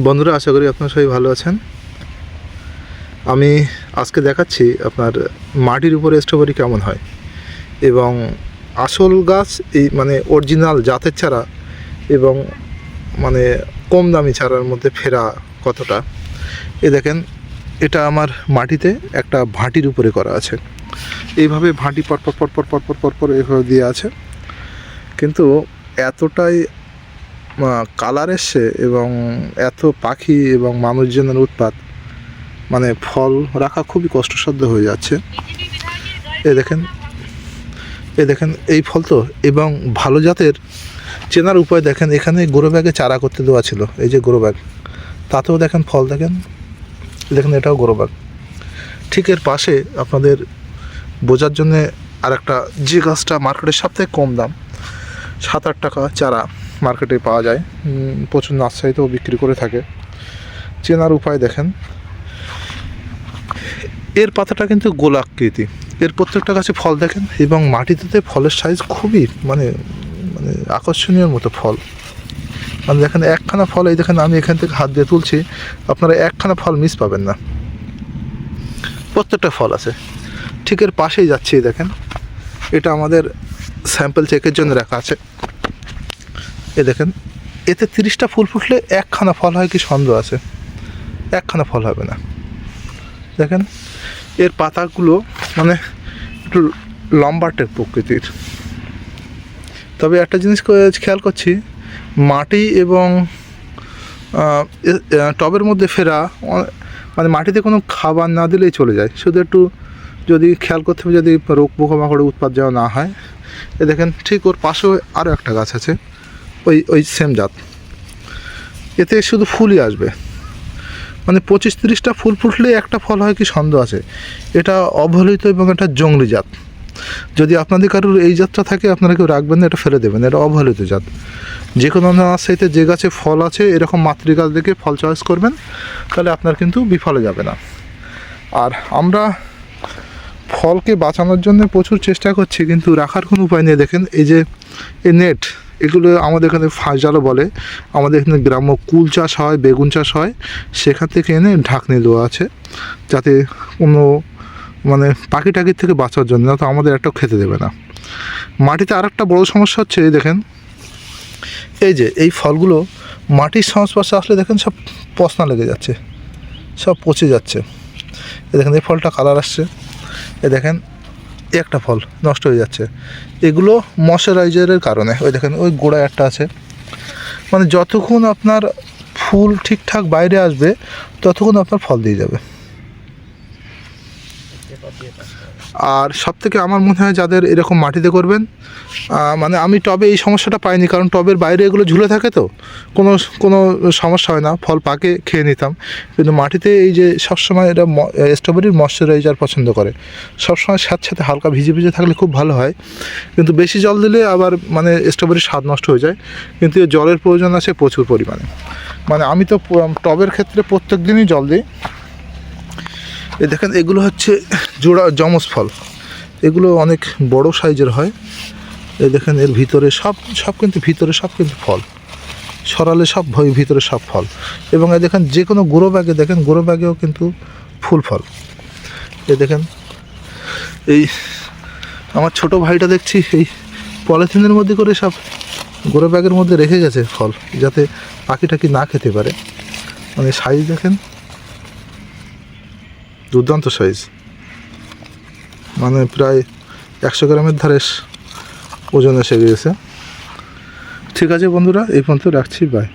বন্ধুরা, আশা করি আপনারা সবাই ভালো আছেন। আমি আজকে দেখাচ্ছি আপনার মাটির উপরে স্ট্রবেরি কেমন হয় এবং আসল গাছ এই মানে অরিজিনাল জাতের চারা এবং মানে কম দামি চারার মধ্যে ফেরা কতটা? এ দেখেন, এটা আমার মাটিতে একটা ভাঁটির উপরে করা আছে। এইভাবে ভাঁটি পরপর পরপর পরপর পরপর এভাবে দিয়ে আছে। কিন্তু এতটাই কালার এসছে এবং এত পাখি এবং মানুষজনের উৎপাত মানে ফল রাখা খুবই কষ্টসাধ্য হয়ে যাচ্ছে। এ দেখেন এ দেখেন এই ফল তো, এবং ভালো জাতের চেনার উপায় দেখেন, এখানে গোরো ব্যাগে চারা করতে দেওয়া ছিল, এই যে গোরো ব্যাগ। তাতেও দেখেন ফল দেখেন দেখেন এটাও গোরো ব্যাগ। ঠিক এর পাশে আপনাদের বোঝার জন্যে আর একটা যে গাছটা মার্কেটের সবথেকে কম দাম, সাত আট টাকা চারা। মার্কেটে পাওয়া যায়। প্রচুর নার্সারিতেও বিক্রি করে থাকে। চেনার উপায় দেখেন। এর পাতাটা কিন্তু গোলাকৃতি। এর প্রত্যেকটা গাছে ফল দেখেন এবং মাটিতে ফলের সাইজ খুবই মানে মানে আকর্ষণীয় মতো ফল। মানে দেখেন একখানা ফল, এই দেখেন আমি এখান থেকে হাত দিয়ে তুলছি, আপনারা একখানা ফল মিস পাবেন না। প্রত্যেকটা ফল আছে। ঠিক এর পাশেই যাচ্ছে, দেখেন। এটা আমাদের স্যাম্পল চেকের জন্য রাখা আছে। এ দেখেন, এতে তিরিশটা ফুল ফুটলে একখানা ফল হয় কি সন্দেহ আছে? একখানা ফল হবে না। দেখেন, এর পাতাগুলো মানে একটু লম্বাটের প্রকৃতির। তবে একটা জিনিস খেয়াল করছি, মাটি এবং টবের মধ্যে ফেরা মানে মাটিতে কোনো খাবার না দিলেই চলে যায়। শুধু একটু যদি খেয়াল করতে হবে যদি রোগ পোকামাকড়ের উৎপাদ যেন না হয়। এ দেখেন, ঠিক ওর পাশেও আরও একটা গাছ আছে। ওই ওই সেম জাত। এতে শুধু ফুলই আসবে। মানে পঁচিশ তিরিশটা ফুল ফুটলে একটা ফল হয় কি সন্দেহ আছে। এটা অবহেলিত এবং এটা জঙ্গলি জাত। যদি আপনাদের কারোর এই জাতটা থাকে, আপনারা কেউ রাখবেন না, এটা ফেলে দেবেন, এটা অবহেলিত জাত। যে কোনো নার্সারিতে যে গাছে ফল আছে, এরকম মাতৃ গাছ দেখে ফল চয়েস করবেন, তাহলে আপনার কিন্তু বিফলে যাবে না। আর আমরা ফলকে বাঁচানোর জন্য প্রচুর চেষ্টা করছি, কিন্তু রাখার কোনো উপায় নেই। দেখেন, এই যে, এই নেট এগুলো আমাদের এখানে ফাঁস জালও বলে। আমাদের এখানে গ্রাম্য কুল চাষ হয়, বেগুন চাষ হয়। সেখান থেকে এনে ঢাকনি দেওয়া আছে, যাতে কোনো মানে পাখি টাকির থেকে বাঁচার জন্য তো আমাদের একটাও খেতে দেবে না। মাটিতে আর একটা বড়ো সমস্যা হচ্ছে, এই দেখেন। এই যে, এই ফলগুলো মাটির সংস্পর্শে আসলে দেখেন সব পচনা লেগে যাচ্ছে, সব পচে যাচ্ছে। এ দেখেন, এই ফলটা কালার আসছে। এ দেখেন একটা ফল নষ্ট হয়ে যাচ্ছে। এগুলো ময়শ্চারাইজারের কারণে। ওই দেখেন, ওই গোড়া একটা আছে। মানে যতক্ষণ আপনার ফুল ঠিকঠাক বাইরে আসবে, ততক্ষণ আপনার ফল দিয়ে যাবে। আর সব থেকে আমার মনে হয় যাদের এরকম মাটিতে করবেন মানে আমি টবে এই সমস্যাটা পাইনি, কারণ টবের বাইরে এগুলো ঝুলে থাকে তো। কোনো কোনো সমস্যা হয় না, ফল পাকে, খেয়ে নিতাম। কিন্তু মাটিতে এই যে সবসময় এটা স্ট্রবেরির ময়শ্চারাইজার পছন্দ করে। সবসময় সাথে সাথে হালকা ভিজে ভিজে থাকলে খুব ভালো হয়। কিন্তু বেশি জল দিলে আবার মানে স্ট্রবেরির স্বাদ নষ্ট হয়ে যায়। কিন্তু জলের প্রয়োজন আছে প্রচুর পরিমাণে। মানে আমি তো টবের ক্ষেত্রে প্রত্যেক দিনই জল দিই। এই দেখেন, এগুলো হচ্ছে জোড়া জমস ফল। এগুলো অনেক বড় সাইজের হয়। এই দেখেন, এর ভিতরে সব সব কিন্তু ভিতরে সব কিন্তু ফল। সরালে সব ভয়, ভিতরে সব ফল। এবং এই দেখেন যে কোনো গুঁড়ো ব্যাগে, দেখেন, গুঁড়ো ব্যাগেও কিন্তু ফুল ফল। এ দেখেন, এই আমার ছোট ভাইটা দেখছি, এই পলিথিনের মধ্যে করে সব গুঁড়ো ব্যাগের মধ্যে রেখে গেছে ফল, যাতে পাখি টাকি না খেতে পারে। মানে সাইজ দেখেন দুর্দান্ত সাইজ মানে প্রায় একশো গ্রামের ধারে ওজন এসে গিয়েছে। ঠিক আছে বন্ধুরা, এই পর্যন্ত রাখছি বাই